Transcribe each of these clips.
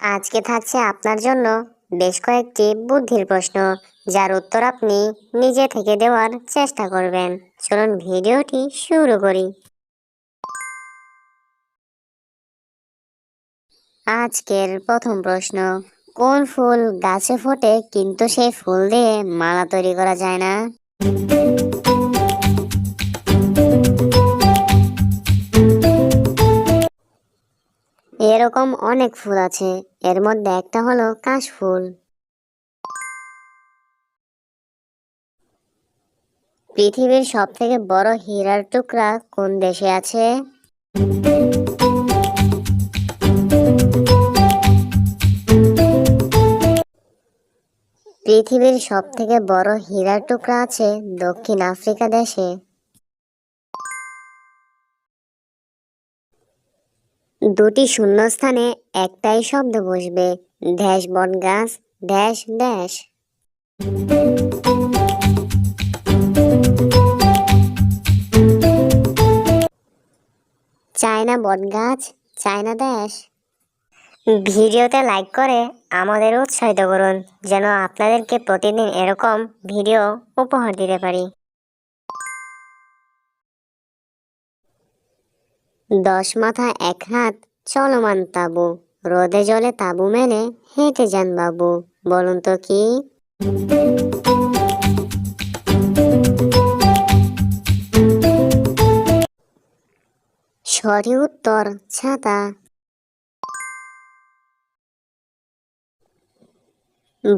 আজকে থাকছে আপনার জন্য বেশ কয়েকটি বুদ্ধির প্রশ্ন, যার উত্তর আপনি নিজে থেকে দেওয়ার চেষ্টা করবেন। চলুন ভিডিওটি শুরু করি। আজকের প্রথম প্রশ্ন, কোন ফুল গাছে ফোটে কিন্তু সেই ফুল দিয়ে মালা তৈরি করা যায় না? এরকম অনেক ফুল আছে। এর মধ্যে একটা হলো কাশফুল পৃথিবীর সব থেকে বড় হীরার টুকরা কোন দেশে আছে? পৃথিবীর সব থেকে বড় হীরার টুকরা আছে দক্ষিণ আফ্রিকা দেশে। দুটি শূন্যস্থানে একটাই শব্দ বসবে। ড্যাশ বট গাছ ড্যাশ ড্যাশ চায়না বট গাছ চায়না ড্যাশ ভিডিওতে লাইক করে আমাদের উৎসাহিত করুন, যেন আপনাদেরকে প্রতিদিন এরকম ভিডিও উপহার দিতে পারি। দশ মাথা এক হাত চলমান তাবু। রোদে জলে তাবু মেলে হেঁটে যান বাবু। বলুন তো কি? সঠিক উত্তর, ছাতা।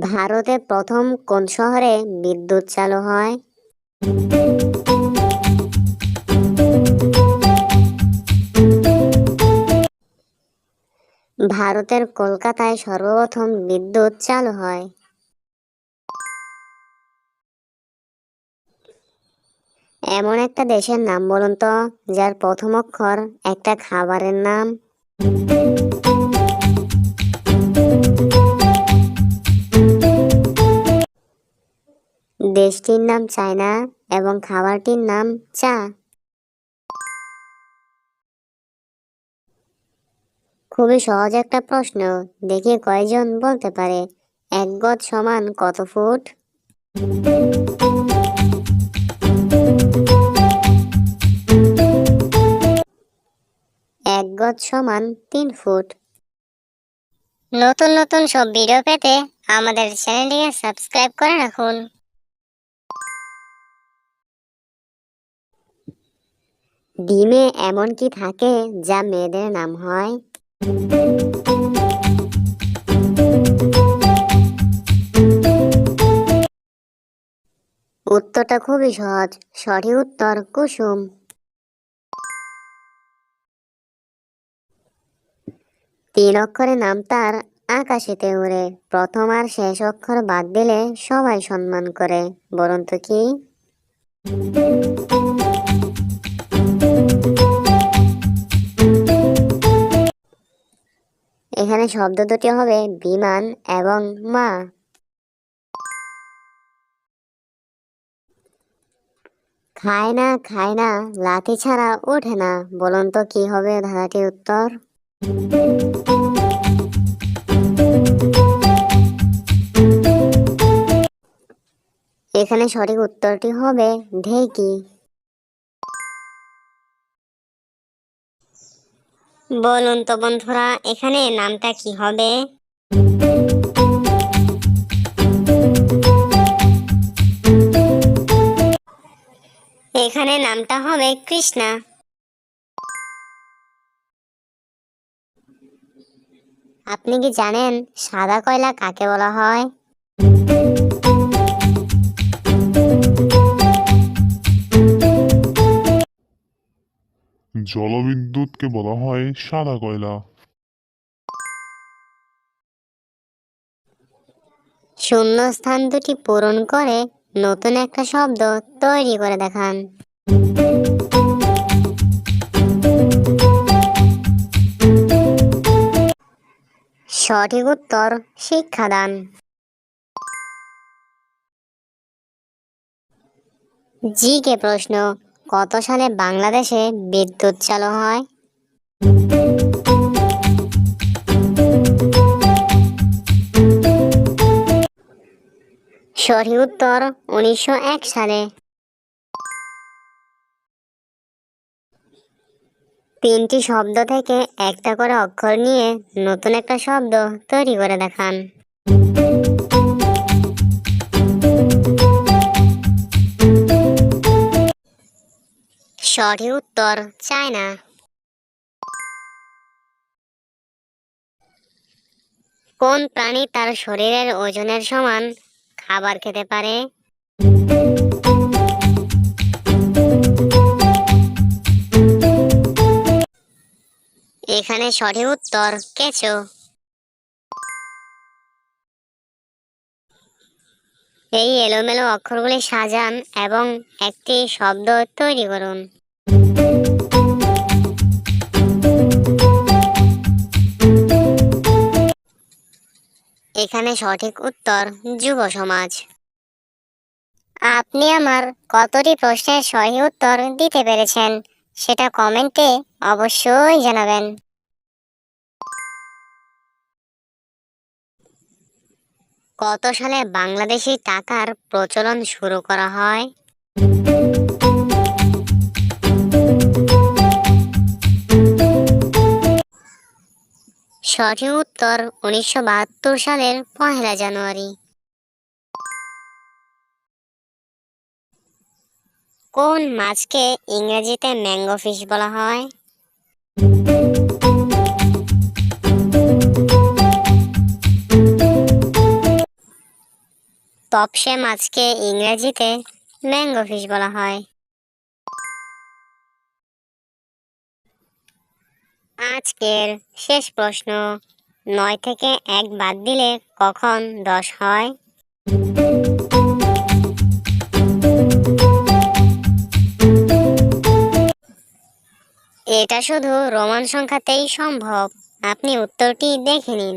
ভারতে প্রথম কোন শহরে বিদ্যুৎ চালু হয়? ভারতের কলকাতায় সর্বপ্রথম বিদ্যুৎ চালু হয়। এমন একটা দেশের নাম বলুন তো, যার প্রথম অক্ষর একটা খাবারের নাম। দেশটির নাম চায়না এবং খাবারটির নাম চা। খুবই সহজ একটা প্রশ্ন। দেখি কয়জন বলতে পারে? এক গজ সমান কত ফুট? এক গজ সমান তিন ফুট। নতুন নতুন সব ভিডিও পেতে আমাদের চ্যানেলটিকে সাবস্ক্রাইব করে রাখুন। ডিমে এমন কি থাকে যা মেয়েদের নাম হয়? উত্তরটা খুবই সহজ। সঠিক উত্তর কুসুম। তিন অক্ষরে নাম তার আকাশেতে উড়ে। প্রথম আর শেষ অক্ষর বাদ দিলে সবাই সম্মান করে। বলুন তো কি? এখানে শব্দ দুটি হবে, বিমান এবং মা। খায় না খায় না, লাঠি ছাড়া ওঠে না। বলুন তো কি হবে ধারাটির উত্তর? এখানে সঠিক উত্তরটি হবে ঢেকি। বলুন তো বন্ধুরা, এখানে নামটা কি হবে? এখানে নামটা হবে কৃষ্ণা। আপনি কি জানেন সাদা কয়লা কাকে বলা হয়? জলবিদ্যুৎকে বলা হয় সাদা কয়লা। শূন্য স্থান দুটি পূরণ করে নতুন একটা শব্দ তৈরি করে দেখান। সঠিক উত্তর শিক্ষাদান। জি কে প্রশ্ন কত সালে বাংলাদেশে বিদ্যুৎ চালু হয়? সরি উত্তর উনিশশো এক সালে। তিনটি শব্দ থেকে একটা করে অক্ষর নিয়ে নতুন একটা শব্দ তৈরি করে দেখান। সঠিক উত্তর, চায়না। কোন প্রাণী তার শরীরের ওজনের সমান? খাবার খেতে পারে। এখানে সঠিক উত্তর, কেঁচো। এই এলোমেলো অক্ষরগুলি সাজান এবং একটি শব্দ তৈরি করুন। এখানে সঠিক উত্তর যুব সমাজ। আপনি আমার কতটি প্রশ্নের সঠিক উত্তর দিতে পেরেছেন সেটা কমেন্টে অবশ্যই জানাবেন। কত সালে বাংলাদেশি টাকার প্রচলন শুরু করা হয়? সঠিক উত্তর উনিশশো বাহাত্তর সালের পহেলা জানুয়ারি। কোন মাছকে ইংরেজিতে ম্যাঙ্গো ফিশ বলা হয়? তপসে মাছকে ইংরেজিতে ম্যাঙ্গো ফিশ বলা হয়। আজকের শেষ প্রশ্ন। নয় থেকে এক বাদ দিলে কখন দশ হয়? এটা শুধু রোমান সংখ্যাতেই সম্ভব। আপনি উত্তরটি দেখে নিন।